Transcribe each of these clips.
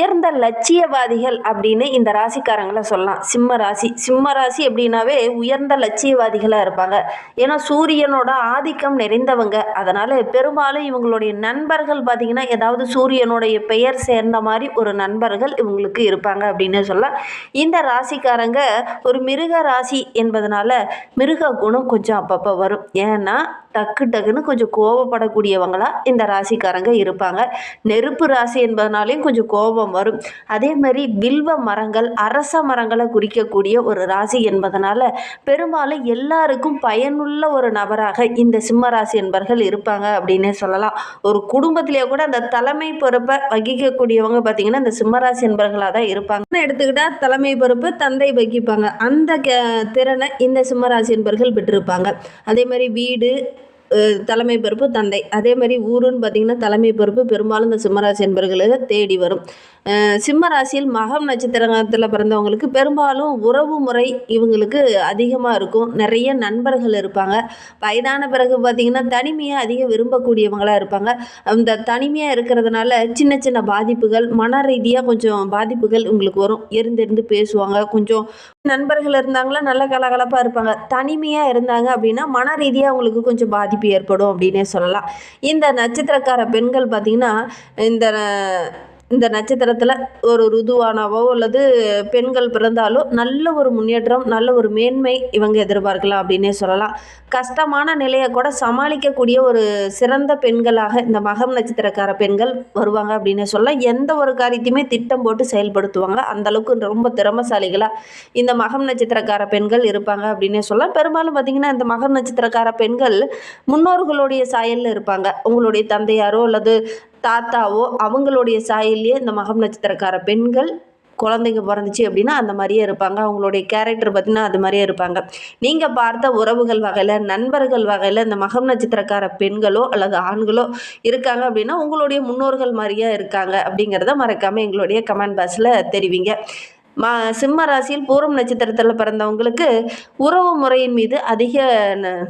உயர்ந்த லட்சியவாதிகள் அப்படின்னு இந்த ராசிக்காரங்களை சொல்லலாம். சிம்ம ராசி. சிம்ம ராசி அப்படின்னாவே உயர்ந்த லட்சியவாதிகளாக இருப்பாங்க. ஏன்னா சூரியனோட ஆதிக்கம் நிறைந்தவங்க. அதனால் பெரும்பாலும் இவங்களுடைய நண்பர்கள் பார்த்திங்கன்னா ஏதாவது சூரியனுடைய பெயர் சேர்ந்த மாதிரி ஒரு நண்பர்கள் இவங்களுக்கு இருப்பாங்க அப்படின்னு சொல்லலாம். இந்த ராசிக்காரங்க ஒரு மிருக ராசி என்பதனால மிருக குணம் கொஞ்சம் அப்பப்போ வரும். ஏன்னா டக்கு டக்குன்னு கொஞ்சம் கோபப்படக்கூடியவங்களாக இந்த ராசிக்காரங்க இருப்பாங்க. நெருப்பு ராசி என்பதனாலையும் கொஞ்சம் கோபம் வரும். அதே மாதிரி வில்வ மரங்கள் அரச மரங்களை குறிக்கக்கூடிய ஒரு ராசி என்பதனால பெரும்பாலும் எல்லாருக்கும் பயனுள்ள ஒரு நபராக இந்த சிம்ம ராசி என்பர்கள் இருப்பாங்க அப்படின்னே சொல்லலாம். ஒரு குடும்பத்திலேயே கூட அந்த தலைமை பொறுப்பை வகிக்கக்கூடியவங்க பார்த்திங்கன்னா இந்த சிம்மராசி என்பர்களாக தான் இருப்பாங்க. எடுத்துக்கிட்டால் தலைமை பொறுப்பு தந்தை வகிப்பாங்க. அந்த க திறனை இந்த சிம்மராசி என்பர்கள் பெற்றிருப்பாங்க. அதே மாதிரி வீடு தலைமை பொறுப்பு தந்தை. அதே மாதிரி ஊருன்னு பார்த்திங்கன்னா தலைமை பொறுப்பு பெரும்பாலும் இந்த சிம்மராசி என்பர்களுக்கு தேடி வரும். சிம்ம ராசியில் மகம் நட்சத்திரத்தில் பிறந்தவங்களுக்கு பெரும்பாலும் உறவு முறை இவங்களுக்கு அதிகமாக இருக்கும். நிறைய நண்பர்கள் இருப்பாங்க. வயதான பிறகு பார்த்திங்கன்னா தனிமையை அதிகம் விரும்பக்கூடியவங்களாக இருப்பாங்க. அந்த தனிமையாக இருக்கிறதுனால சின்ன சின்ன பாதிப்புகள் மன ரீதியாக கொஞ்சம் பாதிப்புகள் உங்களுக்கு வரும். இருந்திருந்து பேசுவாங்க. கொஞ்சம் நண்பர்கள் இருந்தாங்களா நல்ல கலகலப்பாக இருப்பாங்க. தனிமையாக இருந்தாங்க அப்படின்னா மன ரீதியாக அவங்களுக்கு கொஞ்சம் பாதிப்பு ஏற்படும் அப்படின்னே சொல்லலாம். இந்த நட்சத்திரக்கார பெண்கள் பார்த்திங்கன்னா இந்த இந்த நட்சத்திரத்தில் ஒரு ருதுவானாவோ அல்லது பெண்கள் பிறந்தாலோ நல்ல ஒரு முன்னேற்றம் நல்ல ஒரு மேன்மை இவங்க எதிர்பார்க்கலாம் அப்படின்னே சொல்லலாம். கஷ்டமான நிலையை கூட சமாளிக்கக்கூடிய ஒரு சிறந்த பெண்களாக இந்த மகம் நட்சத்திரக்கார பெண்கள் வருவாங்க அப்படின்னே சொல்லலாம். எந்த ஒரு காரியத்தையுமே திட்டம் போட்டு செயல்படுத்துவாங்க. அந்தளவுக்கு ரொம்ப திறமசாலிகளாக இந்த மகம் நட்சத்திரக்கார பெண்கள் இருப்பாங்க அப்படின்னே சொல்லலாம். பெரும்பாலும் பார்த்திங்கன்னா இந்த மகம் நட்சத்திரக்கார பெண்கள் முன்னோர்களுடைய சாயலில் இருப்பாங்க. உங்களுடைய தந்தையாரோ அல்லது தாத்தாவோ அவங்களுடைய சாயல்லையே இந்த மகம் நட்சத்திரக்கார பெண்கள் குழந்தைங்க பிறந்துச்சு அப்படின்னா அந்த மாதிரியே இருப்பாங்க. அவங்களுடைய கேரக்டர் பார்த்திங்கன்னா அது மாதிரியே இருப்பாங்க. நீங்கள் பார்த்த உறவுகள் வகையில் நண்பர்கள் வகையில் இந்த மகம் நட்சத்திரக்கார பெண்களோ அல்லது ஆண்களோ இருக்காங்க அப்படின்னா உங்களுடைய முன்னோர்கள் மாதிரியே இருக்காங்க அப்படிங்கிறத மறக்காமல் எங்களுடைய கமெண்ட் பாக்ஸில் தெரிவிங்க. மா சிம்ம ராசியில் பூரம் நட்சத்திரத்தில் பிறந்தவங்களுக்கு உறவு முறையின் மீது அதிக ந-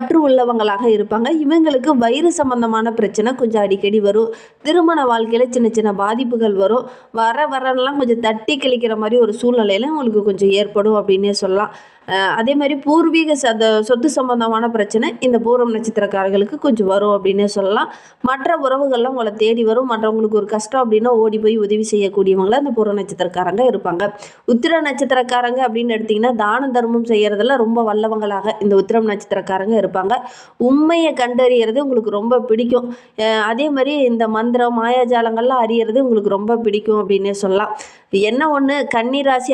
பற்று உள்ளவங்களாக இருப்பாங்க. இவங்களுக்கு வயிறு சம்பந்தமான பிரச்சனை கொஞ்சம் அடிக்கடி வரும். திருமண வாழ்க்கையில் சின்ன சின்ன பாதிப்புகள் வரும். வர வரலாம் கொஞ்சம் தட்டி கழிக்கிற மாதிரி ஒரு சூழ்நிலையில உங்களுக்கு கொஞ்சம் ஏற்படும் அப்படின்னே சொல்லலாம். அதே மாதிரி பூர்வீக சத சொத்து சம்பந்தமான பிரச்சனை இந்த பூரம் நட்சத்திரக்காரர்களுக்கு கொஞ்சம் வரும் அப்படின்னே சொல்லலாம். மற்ற உறவுகள்லாம் உங்களை தேடி வரும். மற்றவங்களுக்கு ஒரு கஷ்டம் அப்படின்னா ஓடி போய் உதவி செய்யக்கூடியவங்கள அந்த பூர நட்சத்திரக்காரங்க இருப்பாங்க. உத்திர நட்சத்திரக்காரங்க அப்படின்னு எடுத்திங்கன்னா தான தர்மம் செய்கிறதுல ரொம்ப வல்லவங்களாக இந்த உத்திரம் நட்சத்திரக்காரங்க இருப்பாங்க. உண்மையை கண்டறியறது உங்களுக்கு ரொம்ப பிடிக்கும். அதே மாதிரி இந்த மந்திரம் மாயாஜாலங்கள்லாம் அறியறது உங்களுக்கு ரொம்ப பிடிக்கும் அப்படின்னே சொல்லலாம். என்ன ஒன்று கன்னி ராசி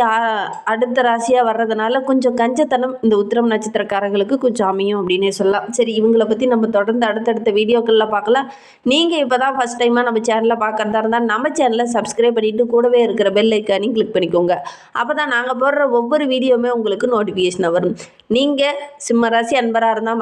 அடுத்த ராசியாக வர்றதுனால கொஞ்சம் கஞ்சத்தனம் இந்த உத்திரம் நட்சத்திரக்காரங்களுக்கு கொஞ்சம் அமையும் அப்படின்னே சொல்லலாம். சரி இவங்களை பற்றி நம்ம தொடர்ந்து அடுத்தடுத்த வீடியோக்களில் பார்க்கலாம். நீங்கள் இப்போ தான் ஃபஸ்ட் டைமாக நம்ம சேனலில் பார்க்குறதா இருந்தால் நம்ம சேனலை சப்ஸ்கிரைப் பண்ணிவிட்டு கூடவே இருக்கிற பெல் ஐக்கானையும் கிளிக் பண்ணிக்கோங்க. அப்போ தான் நாங்கள் போடுற ஒவ்வொரு வீடியோவுமே உங்களுக்கு நோட்டிஃபிகேஷனாக வரும். நீங்கள் சிம்மராசி அன்பராக இருந்தால்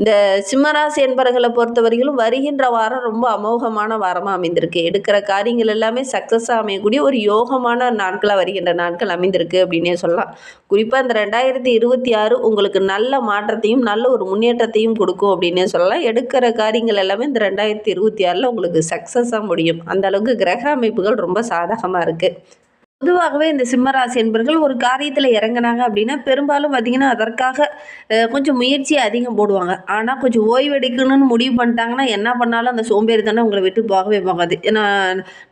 இந்த சிம்மராசி என்பர்களை பொறுத்தவரையிலும் வருகின்ற வாரம் ரொம்ப அமோகமான வாரமாக அமைந்திருக்கு. எடுக்கிற காரியங்கள் எல்லாமே சக்ஸஸாக அமையக்கூடிய ஒரு யோகமான நாட்களாக வருகின்ற நாட்கள் அமைந்திருக்கு அப்படின்னே சொல்லலாம். குறிப்பாக இந்த ரெண்டாயிரத்தி இருபத்தி ஆறு உங்களுக்கு நல்ல மாற்றத்தையும் நல்ல ஒரு முன்னேற்றத்தையும் கொடுக்கும் அப்படின்னே சொல்லலாம். எடுக்கிற காரியங்கள் எல்லாமே இந்த ரெண்டாயிரத்தி இருபத்தி ஆறில் உங்களுக்கு சக்ஸஸாக முடியும். அந்த அளவுக்கு கிரக அமைப்புகள் ரொம்ப சாதகமாக இருக்குது பொதுவாகவே இந்த சிம்மராசி என்பர்கள் ஒரு காரியத்தில் இறங்குனாங்க அப்படின்னா பெரும்பாலும் பார்த்திங்கன்னா அதற்காக கொஞ்சம் முயற்சி அதிகம் போடுவாங்க. ஆனால் கொஞ்சம் ஓய்வெடுக்கணும்னு முடிவு பண்ணிட்டாங்கன்னா என்ன பண்ணாலும் அந்த சோம்பேறித்தனம் உங்களை விட்டு போகவே போகாது. ஏன்னா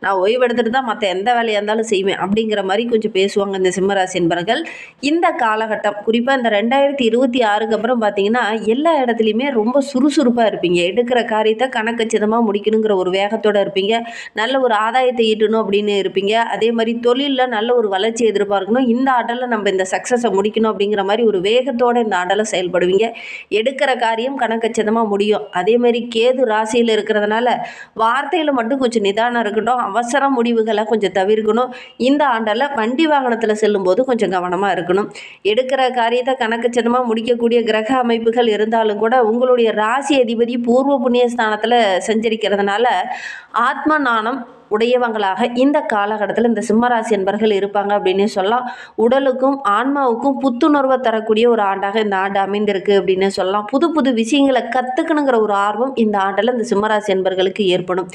நான் ஓய்வெடுத்துட்டு தான் மற்ற எந்த வேலையாக இருந்தாலும் செய்வேன் அப்படிங்கிற மாதிரி கொஞ்சம் பேசுவாங்க இந்த சிம்மராசி என்பர்கள். இந்த காலகட்டம் குறிப்பாக இந்த ரெண்டாயிரத்தி இருபத்தி ஆறுக்கு அப்புறம் பார்த்தீங்கன்னா எல்லா இடத்துலையுமே ரொம்ப சுறுசுறுப்பாக இருப்பீங்க. எடுக்கிற காரியத்தை கணக்கச்சிதமாக முடிக்கணுங்கிற ஒரு வேகத்தோடு இருப்பீங்க. நல்ல ஒரு ஆதாயத்தை ஈட்டணும் அப்படின்னு இருப்பீங்க. அதே மாதிரி தொழிலில் தொழிலில் நல்ல ஒரு வளர்ச்சி எதிர்பார்க்கணும். இந்த ஆண்டில் நம்ம இந்த சக்ஸஸை முடிக்கணும் அப்படிங்கிற மாதிரி ஒரு வேகத்தோடு இந்த ஆண்டில் செயல்படுவீங்க. எடுக்கிற காரியம் கணக்கச்சிதமாக முடியும். அதேமாரி கேது ராசியில் இருக்கிறதுனால வார்த்தையில் மட்டும் கொஞ்சம் நிதானம் இருக்கட்டும். அவசர முடிவுகளை கொஞ்சம் தவிர்க்கணும். இந்த ஆண்டில் வண்டி வாகனத்தில் செல்லும்போது கொஞ்சம் கவனமாக இருக்கணும். எடுக்கிற காரியத்தை கணக்கச்சிதமாக முடிக்கக்கூடிய கிரக அமைப்புகள் இருந்தாலும் கூட உங்களுடைய ராசி அதிபதி பூர்வ புண்ணிய ஸ்தானத்தில் சஞ்சரிக்கிறதுனால ஆத்ம நாணம் உடையவங்களாக இந்த காலகட்டத்தில் இந்த சிம்மராசி என்பர்கள் இருப்பாங்க அப்படின்னு சொல்லலாம். உடலுக்கும் ஆன்மாவுக்கும் புத்துணர்வை தரக்கூடிய ஒரு ஆண்டாக இந்த ஆண்டு அமைந்திருக்கு அப்படின்னு சொல்லலாம். புது புது விஷயங்களை கற்றுக்கணுங்கிற ஒரு ஆர்வம் இந்த ஆண்டில் இந்த சிம்மராசி என்பர்களுக்கு ஏற்படும்.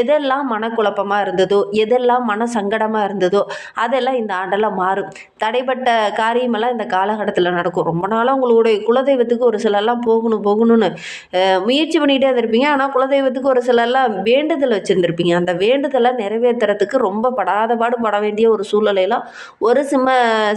எதெல்லாம் மனக்குழப்பமாக இருந்ததோ எதெல்லாம் மன சங்கடமாக இருந்ததோ அதெல்லாம் இந்த ஆண்டில் மாறும். தடைப்பட்ட காரியமெல்லாம் இந்த காலகட்டத்தில் நடக்கும். ரொம்ப நாளாக உங்களுடைய குலதெய்வத்துக்கு ஒரு சிலர்லாம் போகணும் போகணும்னு முயற்சி பண்ணிகிட்டே இருந்திருப்பீங்க. ஆனால் குலதெய்வத்துக்கு ஒரு சிலர்லாம் வேண்டுதல் வச்சுருந்துருப்பீங்க. அந்த வேண்டுதல் நிறைவேற்றுறதுக்கு ரொம்ப படாத பாடு பட வேண்டிய ஒரு சூழ்நிலையெல்லாம் ஒரு சிம்ம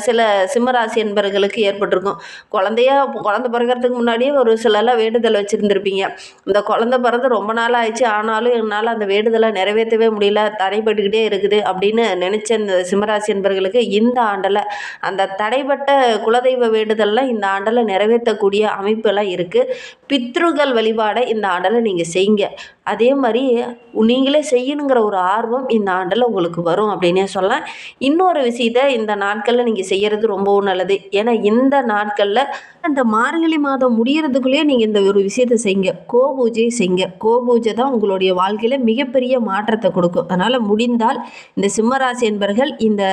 சில சிம்மராசி என்பர்களுக்கு ஏற்பட்டிருக்கும். குழந்தையா குழந்தை பிறக்கிறதுக்கு முன்னாடியே ஒரு சிலலாம் வேண்டுதல் வச்சுருந்துருப்பீங்க. இந்த குழந்தை பிறந்து ரொம்ப நாள் ஆயிடுச்சு ஆனாலும் என்னால் அந்த வேண்டுதலை நிறைவேற்றவே முடியல தடைப்பட்டுக்கிட்டே இருக்குது அப்படின்னு நினச்ச இந்த சிம்மராசி என்பர்களுக்கு இந்த ஆண்டில் அந்த தடைப்பட்ட குலதெய்வ வேண்டுதல்லாம் இந்த ஆண்டில் நிறைவேற்றக்கூடிய அமைப்பெல்லாம் இருக்குது பித்ருகள் வழிபாடை இந்த ஆண்டில் நீங்கள் செய்யுங்க. அதே மாதிரி நீங்களே செய்யணுங்கிற ஒரு ஆர்வம் இந்த ஆண்டில் உங்களுக்கு வரும் அப்படின்னே சொல்லலாம். இன்னொரு விஷயத்த இந்த நாட்களில் நீங்கள் செய்கிறது ரொம்பவும் நல்லது. ஏன்னா இந்த நாட்களில் அந்த மார்கழி மாதம் முடிகிறதுக்குள்ளேயே நீங்கள் இந்த ஒரு விஷயத்தை செய்யுங்க. கோ பூஜையை செய்யுங்க. கோ பூஜை தான் உங்களுடைய வாழ்க்கையில் மிகப்பெரிய மாற்றத்தை கொடுக்கும். அதனால் முடிந்தால் இந்த சிம்மராசி என்பர்கள் இந்த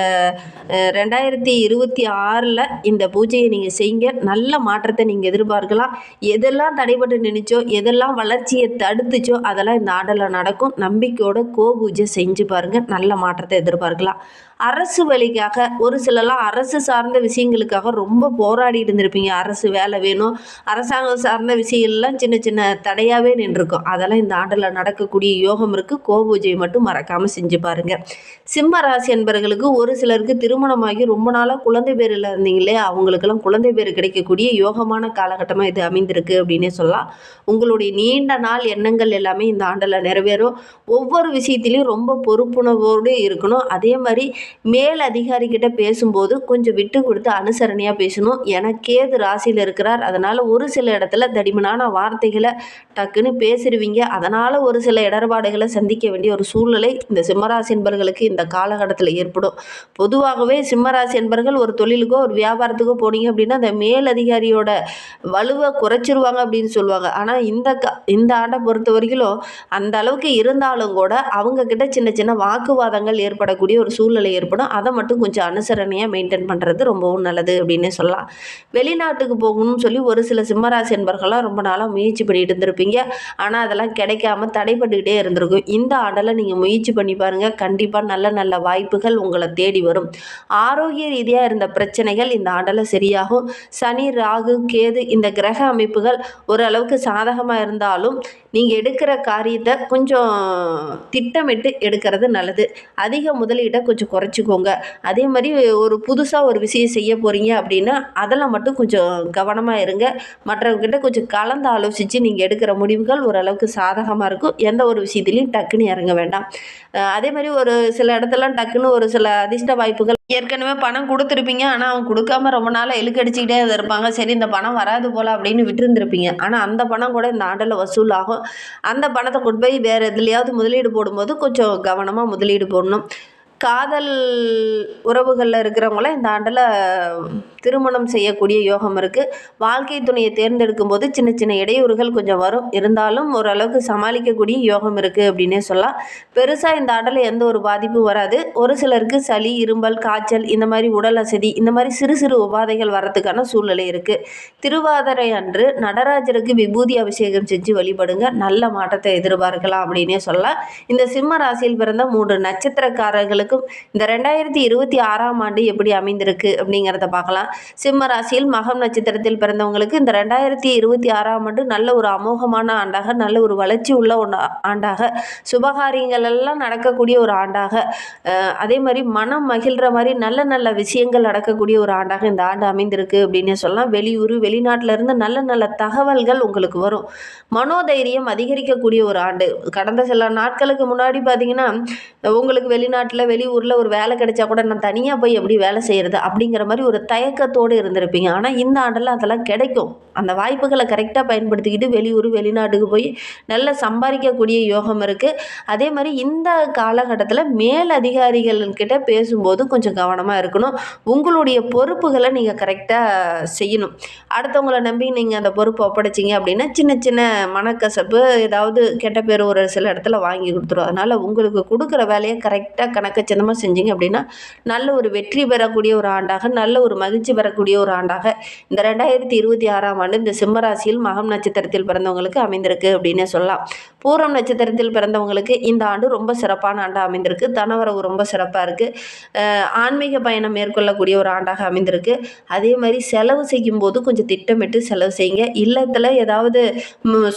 ரெண்டாயிரத்தி இருபத்தி ஆறில் இந்த பூஜையை நீங்கள் செய்யுங்க. நல்ல மாற்றத்தை நீங்கள் எதிர்பார்க்கலாம். எதெல்லாம் தடைபட்டு நினைச்சோ எதெல்லாம் வளர்ச்சியை தடுத்துச்சோ அதெல்லாம் இந்த ஆண்டில் நடக்கும். நம்பிக்கையோட கோ பூஜை செஞ்சு பாருங்கள் நல்ல மாற்றத்தை எதிர்பார்க்கலாம். அரசு வழிக்காக ஒரு சிலலாம் அரசு சார்ந்த விஷயங்களுக்காக ரொம்ப போராடி இருந்திருப்பீங்க. அரசு வேலை வேணும். அரசாங்கம் சார்ந்த விஷயங்கள்லாம் சின்ன சின்ன தடையாகவே நின்றுருக்கும். அதெல்லாம் இந்த ஆண்டில் நடக்கக்கூடிய யோகம் இருக்குது கோபூஜையை மட்டும் மறக்காமல் செஞ்சு பாருங்கள் சிம்ம ராசி என்பவர்களுக்கு ஒரு சிலருக்கு திருமணமாகி ரொம்ப நாளாக குழந்தை பேர் இல்லை இருந்தீங்களே அவங்களுக்கெல்லாம் குழந்தை பேர் கிடைக்கக்கூடிய யோகமான காலகட்டமாக இது அமைந்திருக்கு அப்படின்னே சொல்லலாம். உங்களுடைய நீண்ட நாள் எண்ணங்கள் எல்லாமே இந்த ஆண்டில் நிறைவேறும். ஒவ்வொரு விஷயத்திலையும் ரொம்ப பொறுப்புணர்வோடு இருக்கணும். அதே மாதிரி மேல் அதிகாரிக்கிட்ட பேசும்போது கொஞ்சம் விட்டு கொடுத்து அனுசரணையாக பேசணும். ஏன்னா கேது ராசியில் இருக்கிறார். அதனால் ஒரு சில இடத்துல தடிமனான வார்த்தைகளை டக்குன்னு பேசிடுவீங்க. அதனால் ஒரு சில இடர்பாடுகளை சந்திக்க வேண்டிய ஒரு சூழ்நிலை இந்த சிம்மராசி என்பர்களுக்கு இந்த காலகட்டத்தில் ஏற்படும். பொதுவாகவே சிம்மராசி என்பர்கள் ஒரு தொழிலுக்கோ ஒரு வியாபாரத்துக்கோ போனீங்க அப்படின்னா அந்த மேல் அதிகாரியோட வலுவை குறைச்சிருவாங்க அப்படின்னு சொல்லுவாங்க. ஆனால் இந்த க இந்த ஆண்டை பொறுத்த வரைக்கும் அந்த அளவுக்கு இருந்தாலும் கூட அவங்க கிட்ட சின்ன சின்ன வாக்குவாதங்கள் ஏற்படக்கூடிய ஒரு சூழ்நிலை ஏற்படும். அதை மட்டும் கொஞ்சம் அனுசரணையாக மெயின்டைன் பண்ணுறது ரொம்பவும் நல்லது அப்படின்னு சொல்லலாம். வெளிநாட்டுக்கு போகணும்னு சொல்லி ஒரு சில சிம்மராசி என்பர்கள்லாம் ரொம்ப நாளாக முயற்சி பண்ணிட்டு இருந்திருப்பீங்க. ஆனால் அதெல்லாம் கிடைக்காம தடைப்பட்டுக்கிட்டே இருந்திருக்கும். இந்த ஆண்டில் நீங்கள் முயற்சி பண்ணி பாருங்கள் கண்டிப்பாக நல்ல நல்ல வாய்ப்புகள் உங்களை தேடி வரும். ஆரோக்கிய ரீதியாக இருந்த பிரச்சனைகள் இந்த ஆண்டில் சரியாகும். சனி ராகு கேது இந்த கிரக அமைப்புகள் ஓரளவுக்கு சாதகமாக இருந்தாலும் நீங்கள் எடுக்கிற காரியத்தை கொஞ்சம் திட்டமிட்டு எடுக்கிறது நல்லது. அதிக முதலீட்டை கொஞ்சம் குறைச்சிக்கோங்க. அதே மாதிரி ஒரு புதுசாக ஒரு விஷயம் செய்ய போகிறீங்க அப்படின்னா அதில் மட்டும் கொஞ்சம் கவனமாக இருங்க. மற்றவங்ககிட்ட கொஞ்சம் கலந்து ஆலோசித்து நீங்கள் எடுக்கிற முடிவுகள் ஓரளவுக்கு சாதகமாக இருக்கும். எந்த ஒரு விஷயத்துலையும் டக்குன்னு இறங்க வேண்டாம். அதே மாதிரி ஒரு சில இடத்துலலாம் டக்குன்னு ஒரு சில அதிர்ஷ்ட வாய்ப்புகள். ஏற்கனவே பணம் கொடுத்துருப்பீங்க. ஆனால் அவங்க கொடுக்காம ரொம்ப நாளாக இழுக்கடிச்சிக்கிட்டே இருப்பாங்க. சரி இந்த பணம் வராது போல் அப்படின்னு விட்டுருந்துருப்பீங்க. ஆனால் அந்த பணம் கூட இந்த ஆண்டில் வசூல் ஆகும் அந்த பணத்தை கொண்டு போய் வேறு எதுலையாவது முதலீடு போடும்போது கொஞ்சம் கவனமாக முதலீடு போடணும். காதல் உறவுகளில் இருக்கிறவங்களாம் இந்த ஆண்டில் திருமணம் செய்யக்கூடிய யோகம் இருக்குது வாழ்க்கை துணையை தேர்ந்தெடுக்கும் போது சின்ன சின்ன இடையூறுகள் கொஞ்சம் வரும். இருந்தாலும் ஓரளவுக்கு சமாளிக்கக்கூடிய யோகம் இருக்குது அப்படின்னே சொல்லலாம். பெருசாக இந்த ஆண்டில் எந்த ஒரு பாதிப்பும் வராது. ஒரு சிலருக்கு சளி இரும்பல் காய்ச்சல் இந்த மாதிரி உடல் அசதி இந்த மாதிரி சிறு சிறு உபாதைகள் வரத்துக்கான சூழ்நிலை இருக்குது திருவாதிரை அன்று நடராஜருக்கு விபூதி அபிஷேகம் செஞ்சு வழிபடுங்க. நல்ல மாற்றத்தை எதிர்பார்க்கலாம் அப்படின்னே சொல்லலாம். இந்த சிம்ம ராசியில் பிறந்த மூன்று நட்சத்திரக்காரர்களுக்கும் இந்த ரெண்டாயிரத்தி இருபத்தி ஆறாம் ஆண்டு எப்படி அமைந்திருக்கு அப்படிங்கிறத பார்க்கலாம். சிம்ம ராசியில் மகம் நட்சத்திரத்தில் பிறந்தவங்களுக்கு இந்த ரெண்டாயிரத்தி இருபத்தி ஆறாம் ஆண்டு நல்ல ஒரு அமோகமான ஆண்டாக நல்ல ஒரு வளர்ச்சி உள்ள ஒன்று ஆண்டாக சுபகாரியங்கள் எல்லாம் நடக்கக்கூடிய ஒரு ஆண்டாக அதே மாதிரி மனம் மகிழ்கிற மாதிரி நல்ல நல்ல விஷயங்கள் நடக்கக்கூடிய ஒரு ஆண்டாக இந்த ஆண்டு அமைந்திருக்கு அப்படின்னு சொல்லலாம். வெளியூர் வெளிநாட்டிலேருந்து நல்ல நல்ல தகவல்கள் உங்களுக்கு வரும். மனோதைரியம் அதிகரிக்கக்கூடிய ஒரு ஆண்டு. கடந்த சில நாட்களுக்கு முன்னாடி பார்த்தீங்கன்னா உங்களுக்கு வெளிநாட்டில் வெளியூரில் ஒரு வேலை கிடைச்சா கூட நான் தனியாக போய் எப்படி வேலை செய்கிறது அப்படிங்கிற மாதிரி ஒரு தயக்கத்தோடு இருந்திருப்பீங்க. ஆனால் இந்த ஆண்டில் அதெல்லாம் கிடைக்கும். அந்த வாய்ப்புகளை கரெக்டாக பயன்படுத்திக்கிட்டு வெளியூர் வெளிநாட்டுக்கு போய் நல்லா சம்பாதிக்கக்கூடிய யோகம் இருக்குது அதே மாதிரி இந்த காலகட்டத்தில் மேல் அதிகாரிகள்கிட்ட பேசும்போது கொஞ்சம் கவனமாக இருக்கணும். உங்களுடைய பொறுப்புகளை நீங்கள் கரெக்டாக செய்யணும். அடுத்தவங்கள நம்பி நீங்கள் அந்த பொறுப்பை ஒப்படைச்சிங்க அப்படின்னா சின்ன சின்ன மனக்கசப்பு ஏதாவது கெட்ட பேர் ஒரு சில இடத்துல வாங்கி கொடுத்துரும். அதனால் உங்களுக்கு கொடுக்குற வேலையை கரெக்டாக கணக்கச்சிதமாக செஞ்சீங்க அப்படின்னா நல்ல ஒரு வெற்றி பெறக்கூடிய ஒரு ஆண்டாக நல்ல ஒரு மகிழ்ச்சி பெறக்கூடிய ஒரு ஆண்டாக இந்த ரெண்டாயிரத்தி இருபத்தி ஆறாம் ஆண்டு இந்த சிம்மராசியில் மகம் நட்சத்திரத்தில் பிறந்தவங்களுக்கு அமைந்திருக்கு அப்படின்னு சொல்லலாம். பூரம் நட்சத்திரத்தில் பிறந்தவங்களுக்கு இந்த ஆண்டு ரொம்ப சிறப்பான ஆண்டாக அமைந்திருக்கு. தனவரவு ரொம்ப சிறப்பாக இருக்குது ஆன்மீக பயணம் மேற்கொள்ளக்கூடிய ஒரு ஆண்டாக அமைந்திருக்கு. அதே மாதிரி செலவு செய்யும் போது கொஞ்சம் திட்டமிட்டு செலவு செய்யுங்க. இல்லத்தில் ஏதாவது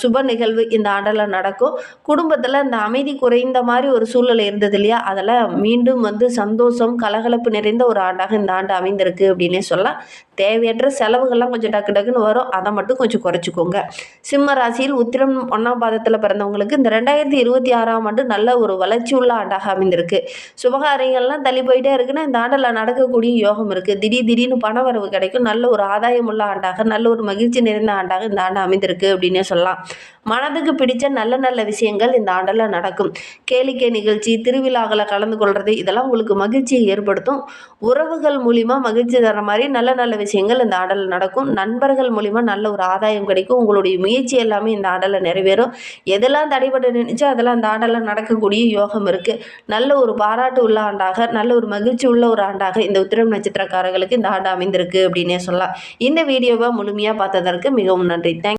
சுப நிகழ்வு இந்த ஆண்டில் நடக்கும். குடும்பத்தில் இந்த அமைதி குறைந்த மாதிரி ஒரு சூழ்நிலை இருந்தது இல்லையா? அதெல்லாம் மீண்டும் வந்து சந்தோஷம் கலகலப்பு நிறைந்த ஒரு ஆண்டாக இந்த ஆண்டு அமைந்திருக்கு அப்படின்னே சொல்லலாம். தேவையற்ற செலவுகள்லாம் கொஞ்சம் டக்கு டக்குன்னு வரும். அதை மட்டும் கொஞ்சம் குறைச்சிக்கோங்க. சிம்ம ராசியில் உத்திரம் ஒன்றாம் பாதத்தில் பிறந்தவங்களுக்கு இந்த ரெண்டாயிரத்தி இருபத்தி ஆறாம் ஆண்டு நல்ல ஒரு வளர்ச்சி உள்ள ஆண்டாக அமைந்திருக்கு. சுபகாரியங்கள்லாம் தள்ளி போயிட்டே இருக்குன்னா இந்த ஆண்டில் நடக்கக்கூடிய யோகம் இருக்குது திடீர் திடீர்னு பண வரவு கிடைக்கும். நல்ல ஒரு ஆதாயம் உள்ள ஆண்டாக நல்ல ஒரு மகிழ்ச்சி நிறைந்த ஆண்டாக இந்த ஆண்டு அமைந்திருக்கு அப்படின்னே சொல்லலாம். மனதுக்கு பிடிச்ச நல்ல நல்ல விஷயங்கள் இந்த ஆண்டில் நடக்கும். கேளிக்கை நிகழ்ச்சி திருவிழாக்களை கலந்து கொள்வது இதெல்லாம் உங்களுக்கு மகிழ்ச்சியை ஏற்படுத்தும். உறவுகள் மூலிமா மகிழ்ச்சி தர மாதிரி நல்ல நல்ல விஷயங்கள் இந்த ஆண்டில் நடக்கும். நண்பர்கள் மூலிமா நல்ல ஒரு ஆதாயம் கிடைக்கும். உங்களுடைய முயற்சி எல்லாமே இந்த ஆடலில் நிறைவேறும். எதெல்லாம் தடைபட்டு நினைச்சோ அதெல்லாம் அந்த ஆடலில் நடக்கக்கூடிய யோகம் இருக்குது நல்ல ஒரு பாராட்டு உள்ள ஆண்டாக நல்ல ஒரு மகிழ்ச்சி உள்ள ஒரு ஆண்டாக இந்த உத்திரம் நட்சத்திரக்காரர்களுக்கு இந்த ஆண்டு அமைந்திருக்கு அப்படின்னே சொல்லலாம். இந்த வீடியோவை முழுமையாக பார்த்ததற்கு மிகவும் நன்றி. தேங்க்